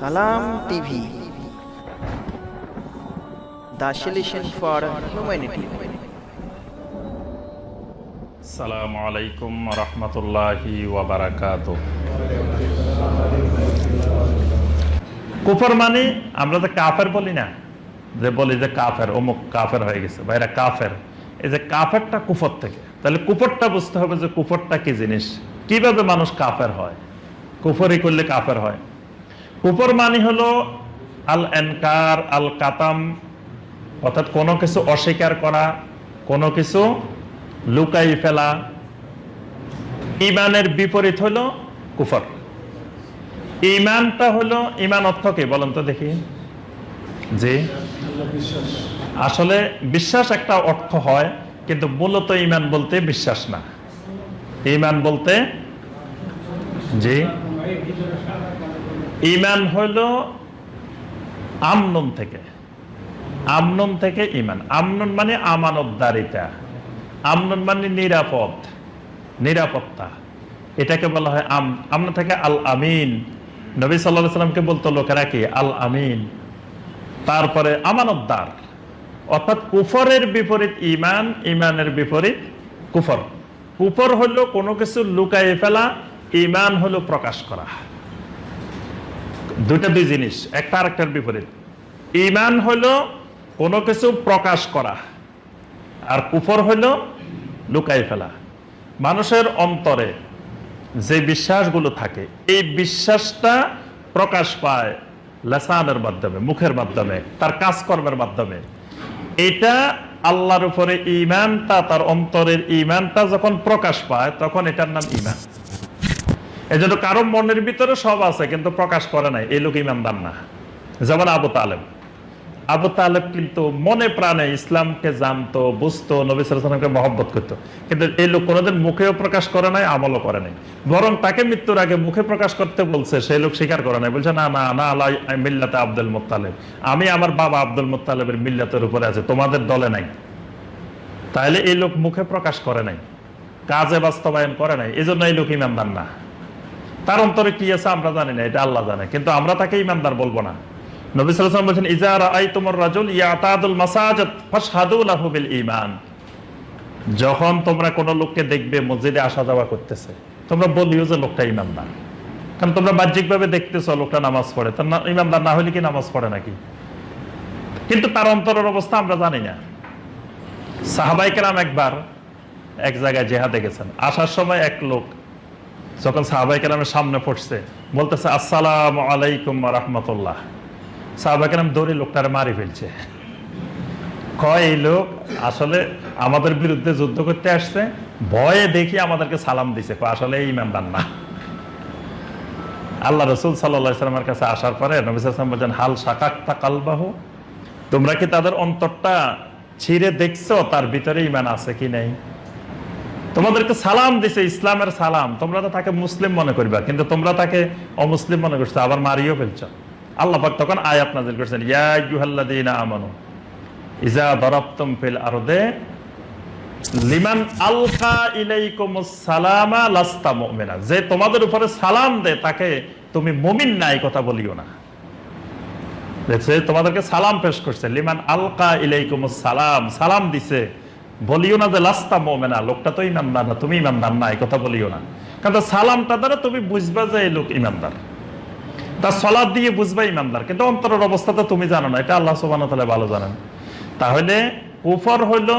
সালাম TV. The for humanity. সালামু আলাইকুম রহমতুল্লাহি ওয়াবারাকাত কুফর মানে আমরা তো কাফের বলি না, যে বলি যে কাফের, অমুক কাফের হয়ে গেছে। ভাইরা, কাফের। এই যে কাফেরটা কুফর থেকে। তাহলে কুফরটা বুঝতে হবে যে কুফরটা কি জিনিস? কীভাবে মানুষ কাফের হয়? কুফরি করলে কাফের হয়। কুফর মানে হলো আল এনকার আল কাতাম অর্থাৎ কোনো কিছু অস্বীকার করা, কোনো কিছু লুকাই ফেলা। ইমানের বিপরীত হলো কুফর। ইমানটা হলো, ইমান অর্থ কি বলেন তো দেখি। জি। আসলে বিশ্বাস একটা অর্থ হয়, কিন্তু মূলত ইমান বলতে বিশ্বাস না। ইমান বলতে, জি। ইমান হলো আমনন থেকে। আমনন থেকে ইমান। আমনন মানে আমানতদারিতা। আমনন মানে নিরাপদ। নিরাপত্তা। এটাকে বলা হয় আম আমন থেকে আল আমিন নবী সাল্লাহ সাল্লামকে বলতো লোকেরা কি? আল আমিন তারপরে আমানতদার। অর্থাৎ কুফরের বিপরীত ইমান, ইমানের বিপরীত কুফর। কুফর হলো কোনো কিছু লুকাইয়ে ফেলা, ইমান হলো প্রকাশ করা। দুইটা দুই জিনিস, একটা আরেকটার বিপরীত। ইমান হলো কোনো কিছু প্রকাশ করা আর কুফর হলো লুকাই ফেলা। মানুষের অন্তরে যে বিশ্বাসগুলো থাকে, এই বিশ্বাসটা প্রকাশ পায় লেসানের মাধ্যমে, মুখের মাধ্যমে, তার কাজকর্মের মাধ্যমে। এটা আল্লাহর উপরে ইমানটা তার অন্তরের ইমানটা যখন প্রকাশ পায়, তখন এটার নাম ইমান এই জন্য কারও মনের ভিতরে সব আছে, কিন্তু প্রকাশ করে নাই। এই লোক ইমানদার না। যেমন আবু তালেব। আবু তালেব কিন্তু মনে প্রাণে ইসলামকে জানতো, বুঝতো, নবী সালামকে মহব্বত করতো। কিন্তু এই লোক কোনোদিন মুখেও প্রকাশ করে নাই, আমলও করে নাই। বরং তাকে মৃত্যুর আগে মুখে প্রকাশ করতে বলছে সেই লোক স্বীকার করে নাই। বলছে, না না না আল্লাহ মিল্লাতে আব্দুল মোত্তালেব। আমি আমার বাবা আব্দুল মোত্তালেবের মিল্লাতের উপরে আছে, তোমাদের দলে নাই। তাহলে এই লোক মুখে প্রকাশ করে নাই। কাজে বাস্তবায়ন করে নাই। এই জন্য এই লোক ইমানদার না। তার অন্তরে কি আছে আমরা জানি না, এটা আল্লাহ জানে। কিন্তু আমরা তাকে ইমানদার বলব না। নবী বলছেন, ইজা রাআইতুমুর রাজুল ইয়াতাদুল মাসাজিদ ফাশহাদু লাহু বিল ঈমান। যখন তোমরা কোন লোককে দেখবে, মসজিদে আসা যাওয়া করতেছে, তোমরা বলিও যে লোকটা ইমানদার। কারণ তোমরা বাহ্যিকভাবে দেখতেছো, লোকটা নামাজ পড়ে। তার ইমানদার না হলে কি নামাজ পড়ে নাকি? কিন্তু তার অন্তরের অবস্থা আমরা জানি না। সাহাবাই কেরাম একবার এক জায়গায় জেহাদে গেছেন। আসার সময় এক লোক যখন সাহাবাই কালামের সামনে পড়ছে, বলতেছে, আসসালাম আলাইকুম রহমতুল্লাহ। সাহাবাই কালাম দৌড়ে লোকটার মারি ফেলছে। কয়, এই লোক আসলে আমাদের বিরুদ্ধে যুদ্ধ করতে আসছে, ভয়ে দেখি আমাদেরকে সালাম দিছে। আসলে ইমানদার না। আল্লাহ রসুল সাল্লামের কাছে আসার পরে নবিসাম বলছেন, হাল শাকাক্তা কালবাহু? তোমরা কি তাদের অন্তরটা ছিঁড়ে দেখছ, তার ভিতরে ইমান আছে কি নেই? তোমাদেরকে সালাম দিছে, ইসলামের সালাম। তোমরা তো তাকে মুসলিম মনে করবা, কিন্তু তোমরা তাকে অমুসলিম মনে করছ, আবার মারিও ফেলছো। আল্লাহ পাক তখন আয়াত নাজিল করছেন, ইয়া ইজা দারাবতুম ফিল আরদে, লিমান আলকা ইলাইকুমুস সালামা লাস্তা মুমিনা। যে তোমাদের উপরে সালাম দেয়, তাকে তুমি মুমিন নাই কথা বলিও না। তোমাদেরকে সালাম পেশ করছে, লিমান আলকা ইলাইকুমুস সালাম সালাম দিছে। বলিও না যে লাস্তা মোমেনা, লোকটা তো ইমানদার না, তুমি ইমানদার না, এই কথা বলিও না। কারণ সালামটা দ্বারা তুমি বুঝবা যে এই লোক ইমানদার। তার সলাদ দিয়ে বুঝবা ইমানদার, কিন্তু অন্তরের অবস্থা তো তুমি জানো না, এটা আল্লাহ সুবান ভালো জানেন। তাহলে কুফর হইল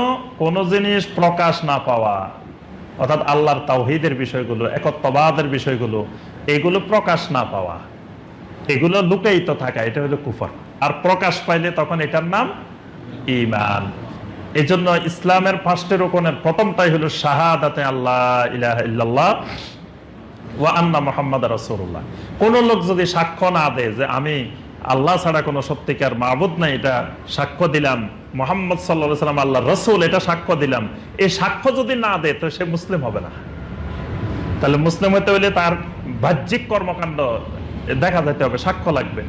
কোন জিনিস প্রকাশ না পাওয়া, অর্থাৎ আল্লাহর তাওহিদের বিষয়গুলো, একত্ববাদের বিষয়গুলো, এগুলো প্রকাশ না পাওয়া। এগুলো লুকায়িত থাকা, এটা হলো কুফর। আর প্রকাশ পাইলে তখন এটার নাম ইমান। এই জন্য ইসলামের ফার্স্টের রোকনের প্রথমটাই হলো শাহাদাতে আল্লাহ ইলাহা ইল্লাল্লাহ ওয়া আন্না মোহাম্মদ রসুল্লাহ কোন লোক যদি সাক্ষ্য না দেয় যে আমি আল্লাহ ছাড়া কোনো সত্যিকার মাহবুদ নাই, এটা সাক্ষ্য দিলাম, মোহাম্মদ সাল্লা সাল্লাম আল্লাহ রসুল, এটা সাক্ষ্য দিলাম, এই সাক্ষ্য যদি না দেয়, তো সে মুসলিম হবে না। তাহলে মুসলিম হতে হলে তার বাহ্যিক কর্মকাণ্ড দেখা যেতে হবে, সাক্ষ্য লাগবে।